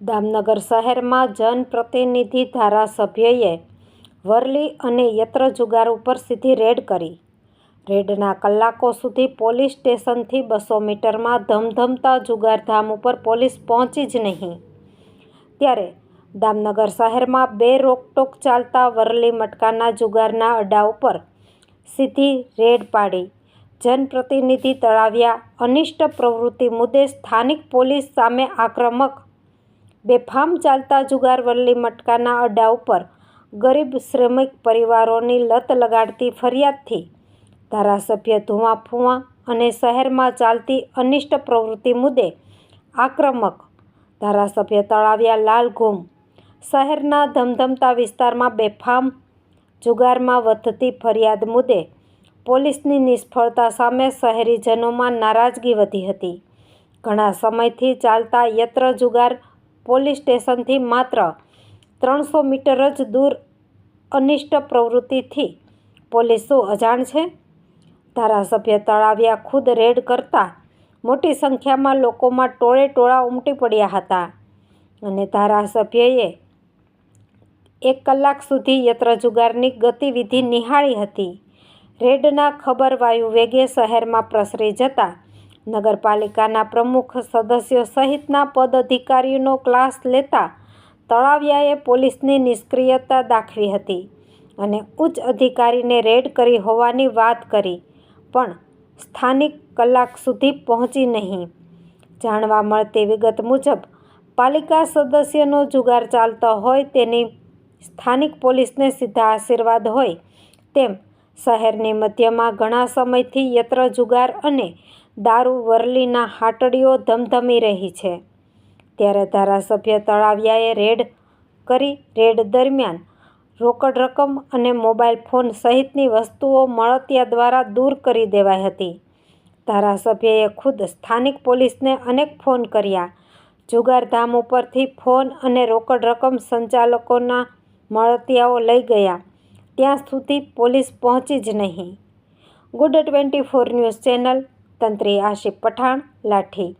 દામનગર શહેરમાં જનપ્રતિનિધિ ધારાસભ્યએ વરલી અને યત્ર જુગાર ઉપર સીધી રેડ કરી. રેડના કલાકો સુધી પોલીસ સ્ટેશનથી બસો મીટરમાં ધમધમતા જુગારધામ ઉપર પોલીસ પહોંચી જ નહીં. ત્યારે દામનગર શહેરમાં બે રોકટોક ચાલતા વરલી મટકાના જુગારના અડા ઉપર સીધી રેડ પાડી. જનપ્રતિનિધિ તળાવ્યા અનિષ્ટ પ્રવૃત્તિ મુદ્દે સ્થાનિક પોલીસ સામે આક્રમક બેફામ ચાલતા જુગાર વરલી મટકાના અડા ઉપર ગરીબ શ્રમિક પરિવારોની લત લગાડતી ફરિયાદથી ધારાસભ્ય ધુમા અને શહેરમાં ચાલતી અનિષ્ટ પ્રવૃત્તિ મુદ્દે આક્રમક ધારાસભ્ય તળાવ્યા લાલ શહેરના ધમધમતા વિસ્તારમાં બેફામ જુગારમાં વધતી ફરિયાદ મુદ્દે પોલીસની નિષ્ફળતા સામે શહેરીજનોમાં નારાજગી વધી હતી. ઘણા સમયથી ચાલતા યત્ર જુગાર પોલીસ સ્ટેશનથી માત્ર ત્રણસો મીટર જ દૂર અનિષ્ટ પ્રવૃત્તિથી પોલીસ શું અજાણ છે. ધારાસભ્ય તળાવિયા ખુદ રેડ કરતા મોટી સંખ્યામાં લોકોમાં ટોળે ટોળા ઉમટી પડ્યા હતા અને ધારાસભ્યએ એક કલાક સુધી યત્રજુગારની ગતિવિધિ નિહાળી હતી. રેડના ખબર વાયુ વેગે શહેરમાં પ્રસરી જતા નગરપાલિકાના પ્રમુખ સદસ્યો સહિતના પદ અધિકારીઓનો ક્લાસ લેતા તળાવિયાએ પોલીસની નિષ્ક્રિયતા દાખવી હતી અને ઉચ્ચ અધિકારીને રેડ કરી હોવાની વાત કરી, પણ સ્થાનિક કલાક સુધી પહોંચી નહીં. જાણવા મળતી વિગત મુજબ, પાલિકા સદસ્યનો જુગાર ચાલતો હોય તેની સ્થાનિક પોલીસને સીધા આશીર્વાદ હોય તેમ શહેરની મધ્યમાં ઘણા સમયથી યત્ર જુગાર અને દારૂ વરલીના હાટડીઓ ધમધમી રહી છે. ત્યારે ધારાસભ્ય તળાવિયાએ રેડ કરી રેડ દરમિયાન રોકડ રકમ અને મોબાઈલ ફોન સહિતની વસ્તુઓ મળતિયા દ્વારા દૂર કરી દેવાઈ હતી. ધારાસભ્યએ ખુદ સ્થાનિક પોલીસને અનેક ફોન કર્યા. જુગારધામ ઉપરથી ફોન અને રોકડ રકમ સંચાલકોના મળતિયાઓ લઈ ગયા. ત્યાં સુધી પોલીસ પહોંચી જ નહીં. Good twenty four news channel તંત્રી Asif Pathan લાઠી